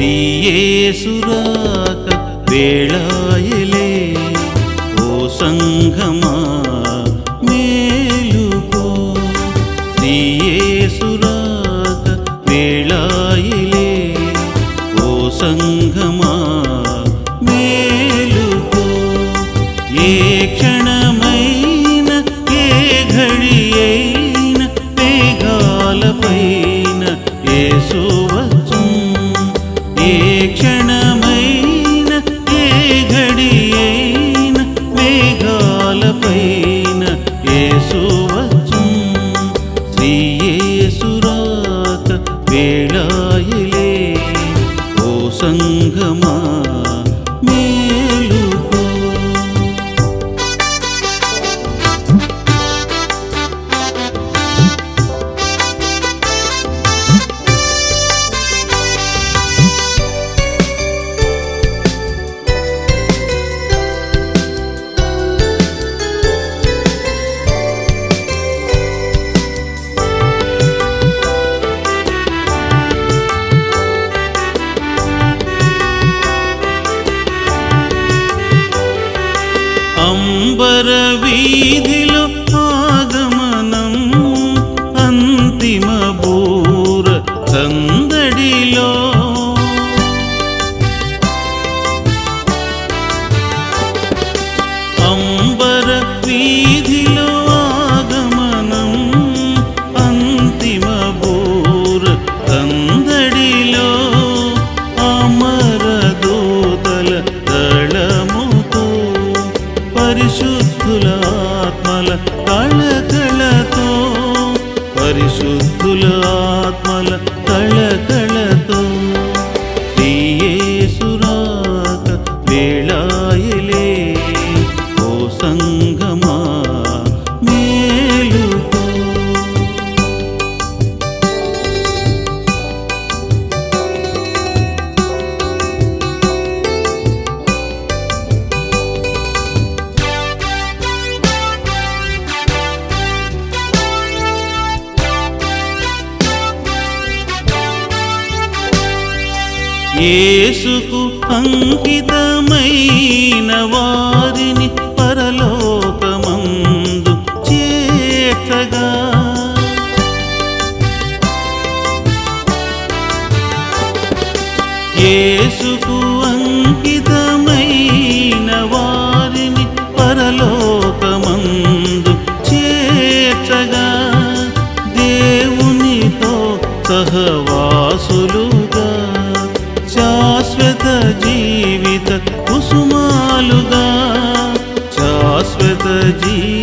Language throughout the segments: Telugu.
శ్రీయేసురాక వేళాయలే ఓ సంఘం ఓ பரவீதிலும் పరిశుద్ధుల ఆత్మల కళకళతో పరిశుద్ధుల ఆత్మల కళకళ యేసుకు అంకితమైన వారిని పరలోకమందు చేర్చగా. యేసుకు అంకితమైన వారిని పరలోకమందు చేర్చగా. దేవునితో సహవా जीव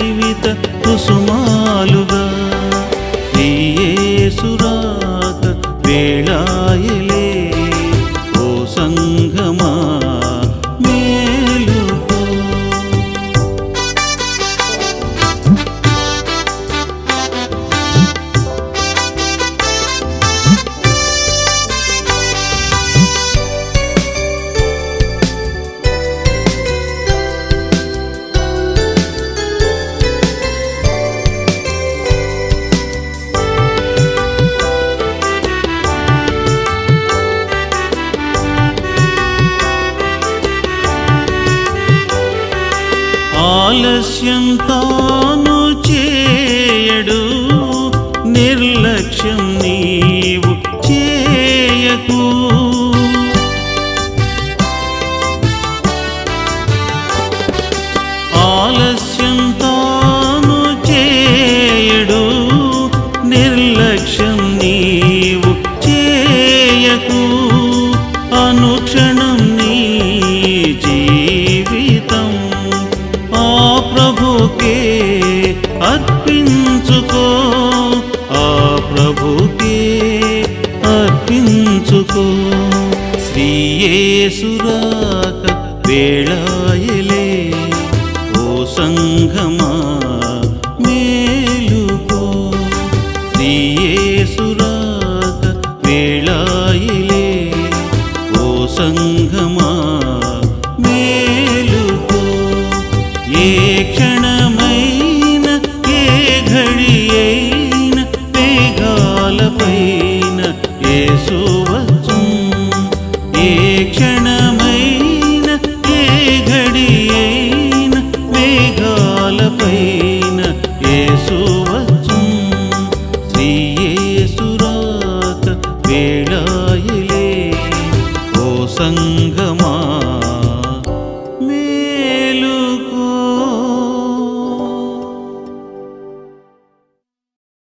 ఆలస్యం తాను చేయడు నిర్లక్ష్యం నీవు చేయకు. ప్రభుకే అర్పించుకో. ఆ ప్రభుకే అర్పించుకో. శ్రీయేసురాక వేళాయలే. ఓ సంఘమా మేలుకో. శ్రీయేసురాక వేళాయలే. ఓ సంఘమా సంఘ